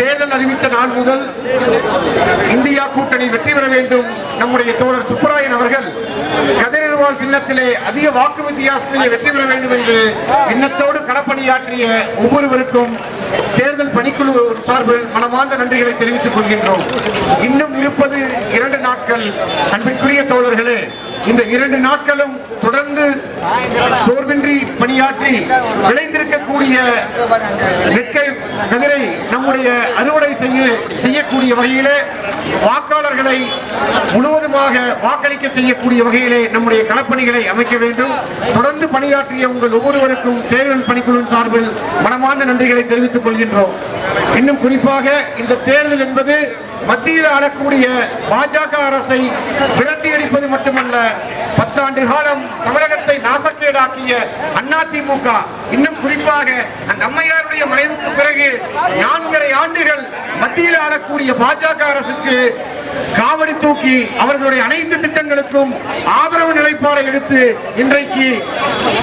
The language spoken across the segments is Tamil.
தேர்தல் அறிவித்த நாள் முதல் இந்தியா கூட்டணி வெற்றி பெற வேண்டும். நம்முடைய தோழர் சுப்பராயன் அவர்கள் கதிரவால் சின்னத்திலே அதிக வாக்கு வித்தியாசத்திலே வெற்றி பெற வேண்டும் என்று எண்ணத்தோடு களப்பணியாற்றிய ஒவ்வொருவருக்கும் தேர்தல் பணிக்குழு சார்பில் மனமார்ந்த நன்றிகளை தெரிவித்துக் கொள்கின்றோம். இன்னும் இருப்பது இரண்டு நாட்கள். அன்பிற்குரிய தோழர்களே இந்த இரண்டு நாட்களும் தொடர்ந்து சோர்வின்றி பணியாற்றி விளைந்திருக்கக்கூடிய நெற்கை கதிரை நம்முடைய அறுவடை செய்ய செய்யக்கூடிய வகையிலே வாக்காளர்களை முழுவதுமாக வாக்களிக்க செய்யக்கூடிய வகையிலே நம்முடைய களப்பணிகளை அமைக்க வேண்டும். தொடர்ந்து பணியாற்றிய உங்கள் ஒவ்வொருவருக்கும் தேர்தல் பணிக்குழு சார்பில் மனமார்ந்த நன்றிகளை தெரிவித்துக் கொள்கின்றோம். இன்னும் குறிப்பாக இந்த தேர்தல் என்பது மத்தியில் ஆளக்கூடிய பாஜக அரசை விரட்டி அடிப்பது மட்டுமல்ல பத்தாண்டு காலம் தமிழகத்தை நாசக்கேடாக்கிய அதிமுக இன்னும் குறிப்பாக அந்த அம்மையாருடைய மறைவுக்கு பிறகு நான்கரை ஆண்டுகள் மத்தியில் ஆளக்கூடிய பாஜக அரசுக்கு காவடி தூக்கி அவர்களுடைய அனைத்து திட்டங்களுக்கும் ஆதரவு நிலைப்பாடை எடுத்து இன்றைக்கு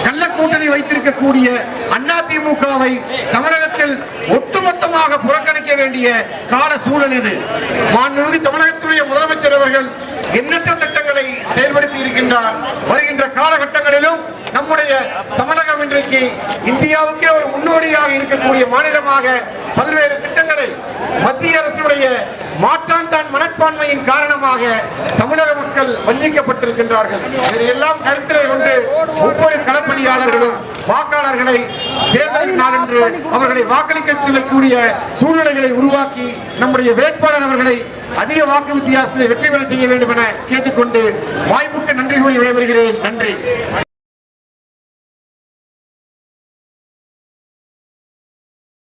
கள்ள கூட்டணி வைத்திருக்கக்கூடிய அதிமுகவை தமிழகத்தில் ஒட்டுமொத்தமாக புறக்கணிக்க வேண்டிய கால சூழல் இது. மாண்புமிகு தமிழகத்துடைய முதலமைச்சர் அவர்கள் எண்ணற்ற திட்டங்களை செயல்படுத்தி இருக்கின்றார். வருகின்ற காலகட்டங்களிலும் நம்முடைய தமிழகம் இன்றைக்கு இந்தியாவுக்கே ஒரு முன்னோடியாக இருக்கக்கூடிய மாநிலமாக பல்வேறு திட்டங்களை மத்திய அரசுடைய மாற்றான் தான் மனப்பான்மையின் காரணமாக தமிழக மக்கள் வஞ்சிக்கப்பட்டிருக்கின்றார்கள். இதையெல்லாம் கருத்திலே கொண்டு ஒவ்வொரு களப்பணியாளர்களும் வாக்காளர்களை தேர்தல் நாளன்று அவர்களை வாக்களிக்க சொல்லக்கூடிய சூழ்நிலைகளை உருவாக்கி நம்முடைய வேட்பாளர் அவர்களை அதிக வாக்கு வித்தியாசத்தில் வெற்றி பெற செய்ய வேண்டும் என கேட்டுக்கொண்டு வாய்ப்புக்கு நன்றி கூறி விடைபெறுகிறேன். நன்றி.